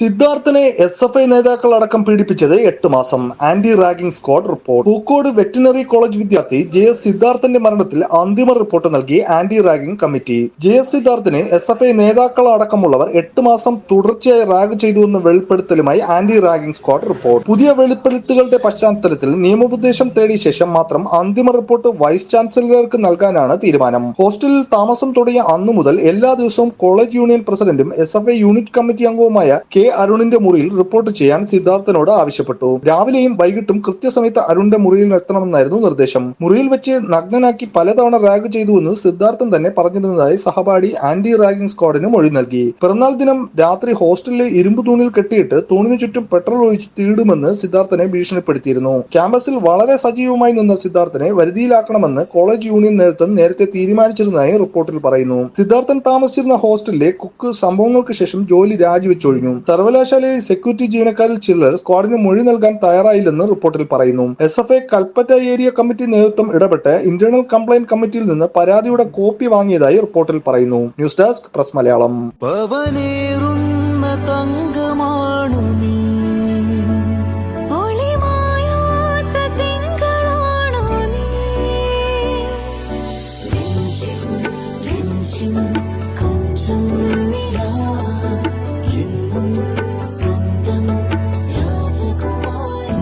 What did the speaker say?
സിദ്ധാർത്ഥനെ S F I നേതാക്കൾ അടക്കം പീഡിപ്പിച്ചത് എട്ട് മാസം. Anti ragging squad report. Pookode veterinary college വിദ്യാർത്ഥി ജെ എസ് സിദ്ധാർത്ഥന്റെ മരണത്തിൽ അന്തിമ റിപ്പോർട്ട് നൽകി anti ragging committee. J S സിദ്ധാർത്ഥിനെ S F I നേതാക്കൾ അടക്കമുള്ളവർ എട്ട് മാസം തുടർച്ചയായി റാഗ് ചെയ്തു എന്ന വെളിപ്പെടുത്തലുമായി ആന്റി റാഗിംഗ് സ്ക്വാഡ് റിപ്പോർട്ട്. പുതിയ വെളിപ്പെടുത്തലുകളുടെ പശ്ചാത്തലത്തിൽ നിയമോപദേശം തേടിയ ശേഷം മാത്രം അന്തിമ റിപ്പോർട്ട് വൈസ് ചാൻസലർക്ക് നൽകാനാണ് തീരുമാനം. ഹോസ്റ്റലിൽ താമസം തുടങ്ങിയ അന്നു മുതൽ എല്ലാ ദിവസവും കോളേജ് യൂണിയൻ പ്രസിഡന്റും എസ് യൂണിറ്റ് കമ്മിറ്റി അംഗവുമായ കെ. അരുണിന്റെ മുറിയിൽ റിപ്പോർട്ട് ചെയ്യാൻ സിദ്ധാർത്ഥനോട് ആവശ്യപ്പെട്ടു. രാവിലെയും വൈകിട്ടും കൃത്യസമയത്ത് അരുണിന്റെ മുറിയിൽ എത്തണമെന്നായിരുന്നു നിർദ്ദേശം. മുറിയിൽ വെച്ച് നഗ്നനാക്കി പലതവണ റാഗ് ചെയ്തുവെന്ന് സിദ്ധാർത്ഥൻ തന്നെ പറഞ്ഞിരുന്നതായി സഹപാഠി ആന്റി റാഗിംഗ് സ്ക്വാഡിന് മൊഴി നൽകി. പിറന്നാൾ ദിനം രാത്രി ഹോസ്റ്റലിലെ ഇരുമ്പ് തൂണിൽ കെട്ടിയിട്ട് തൂണിന് ചുറ്റും പെട്രോൾ ഒഴിച്ച് തീടുമെന്ന് സിദ്ധാർത്ഥനെ ഭീഷണിപ്പെടുത്തിയിരുന്നു. ക്യാമ്പസിൽ വളരെ സജീവമായി നിന്ന സിദ്ധാർത്ഥനെ വരുതിയിലാക്കണമെന്ന് കോളേജ് യൂണിയൻ നേതൃത്വം നേരത്തെ തീരുമാനിച്ചിരുന്നതായി റിപ്പോർട്ടിൽ പറയുന്നു. സിദ്ധാർത്ഥൻ താമസിച്ചിരുന്ന ഹോസ്റ്റലിലെ കുക്ക് സംഭവങ്ങൾക്ക് ശേഷം ജോലി രാജിവെച്ചൊഴിഞ്ഞു. സർവകലാശാലയിൽ സെക്യൂരിറ്റി ജീവനക്കാരിൽ ചിലർ സ്ക്വാഡിന് മൊഴി നൽകാൻ തയ്യാറായില്ലെന്ന് റിപ്പോർട്ടിൽ പറയുന്നു. S F I Kalpetta area committee നേതൃത്വം ഇടപെട്ട് ഇന്റേണൽ കംപ്ലൈന്റ് കമ്മിറ്റിയിൽ നിന്ന് പരാതിയുടെ കോപ്പി വാങ്ങിയതായി റിപ്പോർട്ടിൽ പറയുന്നു. News desk press Malayalam.